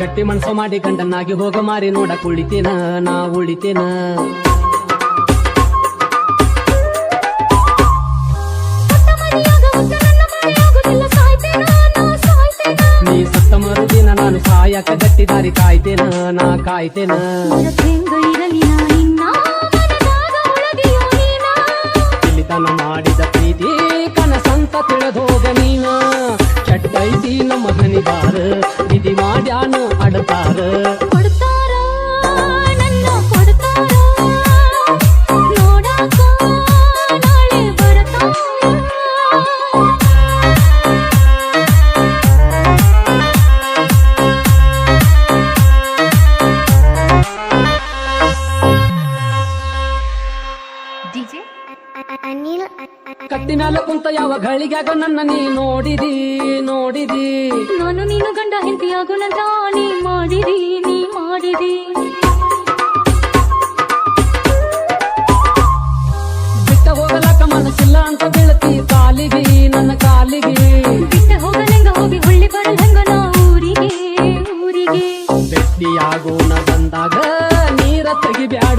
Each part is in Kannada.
ಗಟ್ಟಿ ಮನಸ್ಸು ಮಾಡಿ ಗಂಡನಾಗಿ ಹೋಗ ಮಾರಿ ನೋಡ ಕುಳಿತೇನ, ನಾ ಉಳಿತೇನ. ನೀ ಸತ್ತ ಮರುದಿನ ನಾನು ಸಾಯಕ ಗಟ್ಟಿ ದಾರಿ ಕಾಯ್ತೇನ, ನಾ ಕಾಯ್ತೇನ. ತನ ಮಾಡಿದ ಪ್ರೀತಿ ಕನಸಂತ ತಿಳಿದೋಗ ನೀನ. ಚಟ್ಟೈತಿ ನಮ್ಮ ಹನಿದಾರ ವಿಧಿ ಮಾಡ್ಯಾನ ಅಡತಾರ ಕಟ್ಟಿ ಮ್ಯಾಲ ಕುಂತ ಯಾವ ಗಳಿಗಾಗ ನನ್ನ ನೀ ನೋಡಿದಿ ನೋಡಿದಿ. ನಾನು ನೀನು ಗಂಡ ಹಿಂದಿಯಾಗು ನಂತ ನೀ ಮಾಡಿದಿ ನೀ ಮಾಡಿದಿ. ಬಿಟ್ಟ ಹೋಗಲಕ ಮನಸ್ಸಿಲ್ಲ ಅಂತ ಬೀಳತಿ ಕಾಲಿಗೆ ನನ್ನ ಕಾಲಿಗೆ. ಬಿಟ್ಟ ಹೋಗಲೆಂಗ ಹೋಗಿ ಹುಳ್ಳಿ ಬರಲ್ ಹೆಂಗ ನಾ ಊರಿಗೆ ಊರಿಗೆ. ಬೆಟ್ಟಿಯಾಗೋಣ ಬಂದಾಗ ನೀರ ತೆಗಿಬ್ಯಾಡ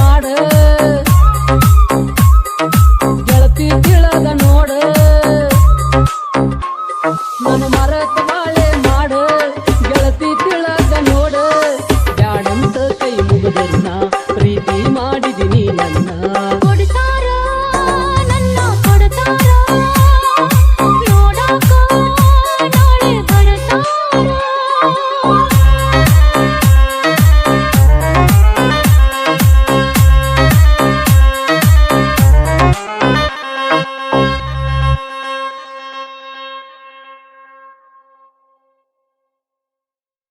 ತಿಳದ ನೋಡ. ನಾನು ಮರತ ಬಾಳೆ ಮಾಡ. ಗೆಳತಿ ತಿಳದ ನೋಡ. ಬ್ಯಾಡಂತ ಕೈ ಪ್ರೀತಿ